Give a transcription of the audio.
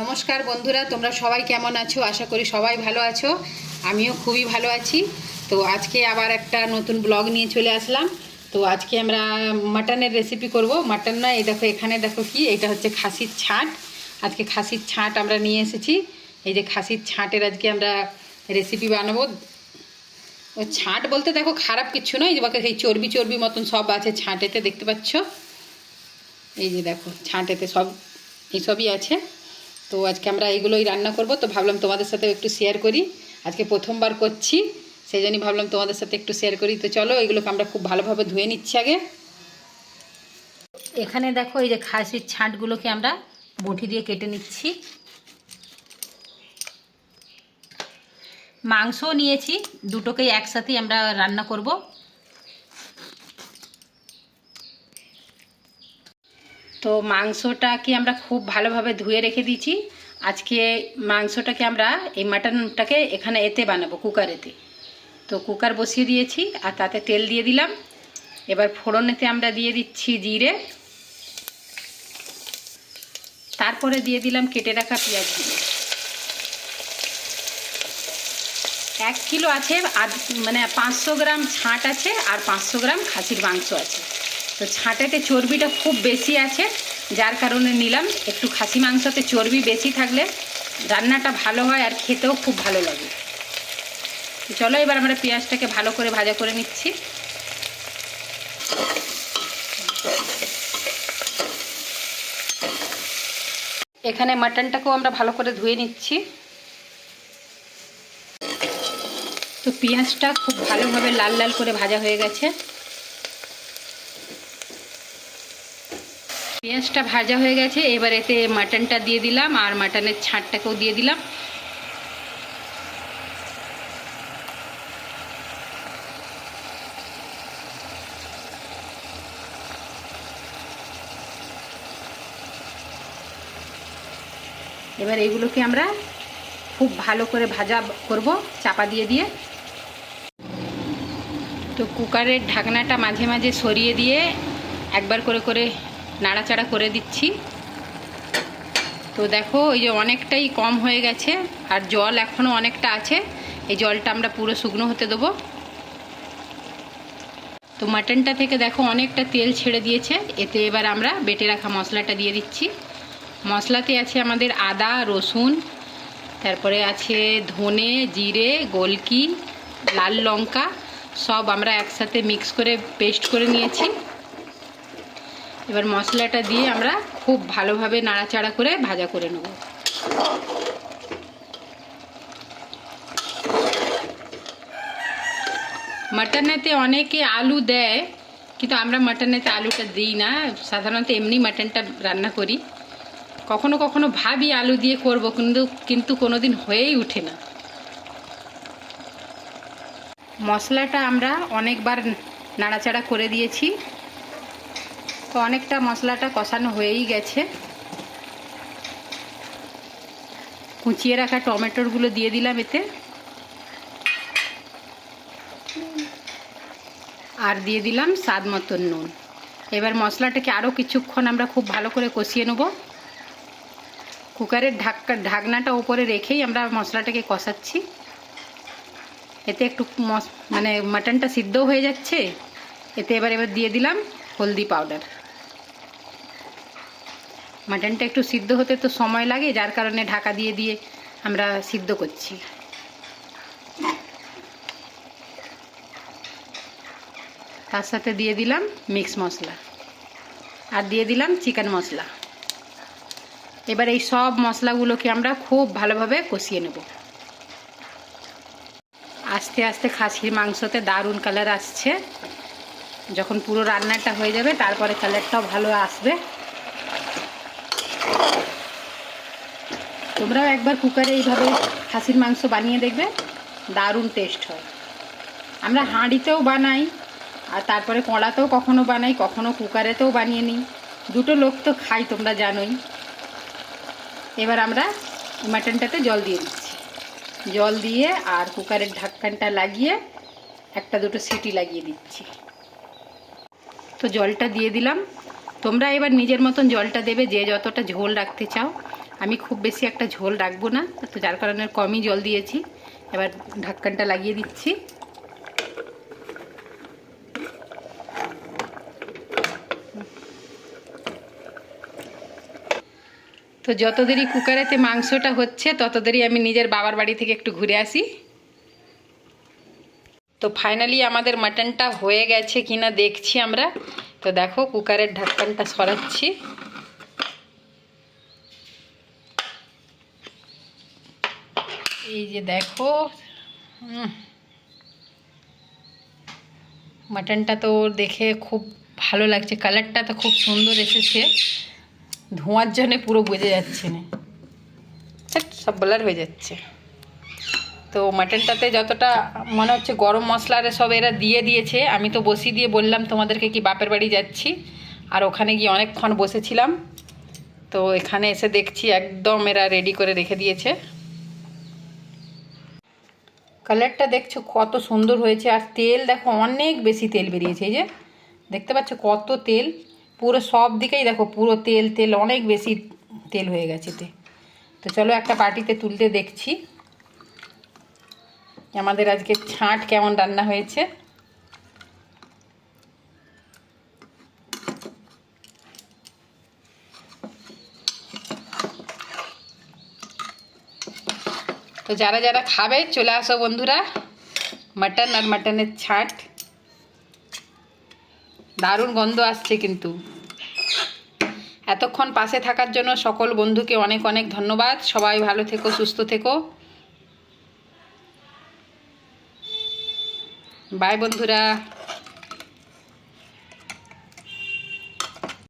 নমস্কার বন্ধুরা, তোমরা সবাই কেমন আছো? আশা করি সবাই ভালো আছো। আমিও খুবই ভালো আছি। তো আজকে আবার একটা নতুন ব্লগ নিয়ে চলে আসলাম। তো আজকে আমরা মাটনের রেসিপি করব। মাটন না এই দেখো এখানে দেখো কি? এটা হচ্ছে খাসির ছাঁট। আজকে খাসির ছাঁট আমরা নিয়ে এসেছি। এই যে খাসির ছাঁটের আজকে আমরা রেসিপি বানাবো। ও ছাঁট বলতে দেখো খারাপ কিছু নয় বাকি সেই চর্বি চর্বি মতন সব আছে ছাঁটেতে, দেখতে পাচ্ছ? এই যে দেখো, ছাঁটেতে সব এইসবই আছে। তো আজকে আমরা এইগুলোই রান্না করব। তো ভাবলাম তোমাদের সাথে একটু শেয়ার করি। আজকে প্রথমবার করছি, সেই জন্যই ভাবলাম তোমাদের সাথে একটু শেয়ার করি। তো চলো, এগুলোকে আমরা খুব ভালোভাবে ধুয়ে নিচ্ছি আগে। এখানে দেখো, এই যে খাসির ছাঁটগুলোকে আমরা বটি দিয়ে কেটে নিচ্ছি। মাংসও নিয়েছি, দুটোকেই একসাথেই আমরা রান্না করব। তো মাংসটাকে আমরা খুব ভালোভাবে ধুয়ে রেখে দিয়েছি। আজকে মাংসটাকে আমরা এই মাটনটাকে এখানে এতে বানাবো, কুকারেতে। তো কুকার বসিয়ে দিয়েছি আর তাতে তেল দিয়ে দিলাম। এবার ফোড়নেতে আমরা দিয়ে দিচ্ছি জিরে। তারপরে দিয়ে দিলাম কেটে রাখা পেঁয়াজগুলো। এক কিলো আছে আর মানে পাঁচশো গ্রাম ছাঁট আছে আর পাঁচশো গ্রাম খাসির মাংস আছে। তো ছাঁটেতে চর্বিটা খুব বেশি আছে, যার কারণে নিলাম। একটু খাসি মাংসতে চর্বি বেশি থাকলে রান্নাটা ভালো হয় আর খেতেও খুব ভালো লাগে। চলো এবার আমরা পেঁয়াজটাকে ভালো করে ভাজা করে নিচ্ছি। এখানে মাটনটাকেও আমরা ভালো করে ধুয়ে নিচ্ছি। তো পেঁয়াজটা খুব ভালোভাবে লাল লাল করে ভাজা হয়ে গেছে। পেঁয়াজটা ভাজা হয়ে গেছে। এবার এতে মাটনটা দিয়ে দিলাম আর মাটনের ছাঁটটাকেও দিয়ে দিলাম। এবার এগুলোকে আমরা খুব ভালো করে ভাজা করব, চাপা দিয়ে দিয়ে। তো কুকারের ঢাকনাটা মাঝে মাঝে সরিয়ে দিয়ে একবার করে করে নাড়াচাড়া করে দিচ্ছি। তো দেখো, এই যে অনেকটাই কম হয়ে গেছে, আর জল এখনও অনেকটা আছে। এই জলটা আমরা পুরো শুকনো হতে দেবো। তো মাটনটা থেকে দেখো, অনেকটা তেল ছেড়ে দিয়েছে। এতে এবার আমরা বেটে রাখা মশলাটা দিয়ে দিচ্ছি। মশলাতে আছে আমাদের আদা, রসুন, তারপরে আছে ধনে, জিরে, গোলকি, লাল লঙ্কা, সব আমরা একসাথে মিক্স করে পেস্ট করে নিয়েছি। এবার মশলাটা দিয়ে আমরা খুব ভালোভাবে নাড়াচাড়া করে ভাজা করে নেব। মাটনেতে অনেকে আলু দেয়, কিন্তু আমরা মাটনেতে আলুটা দিই না। সাধারণত এমনি মাটনটা রান্না করি। কখনো কখনো ভাবি আলু দিয়ে করব, কিন্তু কিন্তু কোনো দিন হয়েই ওঠে না। মশলাটা আমরা অনেকবার নাড়াচাড়া করে দিয়েছি। তো অনেকটা মশলাটা কষানো হয়েই গেছে। কুচিয়ে রাখা টমেটোরগুলো দিয়ে দিলাম এতে। আর দিয়ে দিলাম স্বাদ মতন নুন। এবার মশলাটাকে আরও কিছুক্ষণ আমরা খুব ভালো করে কষিয়ে নেব। কুকারের ঢাকা, ঢাকনাটা উপরে রেখেই আমরা মশলাটাকে কষাচ্ছি। এতে একটু মানে মাটনটা সিদ্ধ হয়ে যাচ্ছে। এতে এবার এবার দিয়ে দিলাম হলদি পাউডার। মাটনটা একটু সিদ্ধ হতে তো সময় লাগে, যার কারণে ঢাকা দিয়ে দিয়ে আমরা সিদ্ধ করছি। তার সাথে দিয়ে দিলাম মিক্স মশলা, আর দিয়ে দিলাম চিকেন মশলা। এবার এই সব মশলাগুলোকে আমরা খুব ভালোভাবে কষিয়ে নেব। আস্তে আস্তে খাসির মাংসতে দারুণ কালার আসছে। যখন পুরো রান্নাটা হয়ে যাবে, তারপরে কালারটাও ভালো আসবে। তোমরাও একবার কুকারে এইভাবে খাসির মাংস বানিয়ে দেখবে, দারুণ টেস্ট হয়। আমরা হাঁড়িতেও বানাই, আর তারপরে কড়াতেও কখনো বানাই, কখনো কুকারেতেও বানিয়ে নিই। দুটো লোক তো খাই, তোমরা জানোই। এবার আমরা মাটনটাতে জল দিয়ে দিচ্ছি। জল দিয়ে আর কুকারের ঢাক্কানটা লাগিয়ে একটা দুটো সিটি লাগিয়ে দিচ্ছি। তো জলটা দিয়ে দিলাম। তোমরা এবার নিজের মতন জলটা দেবে, যে যতটা ঝোল রাখতে চাও। আমি খুব বেশি একটা ঝোল রাখব না, তো যার কারণে কমই জল দিয়েছি। এবার ঢাক্কানটা লাগিয়ে দিচ্ছি। তো যত দেরি কুকারেতে মাংসটা হচ্ছে, তত দেরি আমি নিজের বাবার বাড়ি থেকে একটু ঘুরে আসি। তো ফাইনালি আমাদের মাটনটা হয়ে গেছে কিনা দেখছি আমরা। তো দেখো, কুকারের ঢাক্কানটা সরাচ্ছি। এই যে দেখো মাটনটা তো দেখে খুব ভালো লাগছে। কালারটা তো খুব সুন্দর এসেছে। ধোঁয়ার জন্য পুরো বোঝা যাচ্ছে না। সব ব্লার হয়ে যাচ্ছে। তো মাটনটাতে যতটা মনে হচ্ছে গরম মশলারে সব এরা দিয়ে দিয়েছে, আমি তো বসিয়ে দিয়ে বললাম তোমাদেরকে কি বাপের বাড়ি যাচ্ছি। আর ওখানে গিয়ে অনেকক্ষণ বসেছিলাম। তো এখানে এসে দেখছি একদম এরা রেডি করে রেখে দিয়েছে। কালারটা দেখছ কত সুন্দর হয়েছে, আর তেল দেখো অনেক বেশি তেল বেরিয়েছে, এই যে দেখতে পাচ্ছ কত তেল। পুরো সব দিকেই দেখো পুরো তেল তেল অনেক বেশি তেল হয়ে গেছে তো চলো একটা পার্টিতে তুলতে দেখছি। আমাদের আজকে ছাঁট কেমন রান্না হয়েছে। তো যারা যারা খাবে, চলে আসো বন্ধুরা। মাটন আর মাটনের ছাট। দারুণ গন্ধ আসছে কিন্তু। এতক্ষণ পাশে থাকার জন্য সকল বন্ধুকে অনেক অনেক ধন্যবাদ। সবাই ভালো থেকো, সুস্থ থেকো। বাই বন্ধুরা।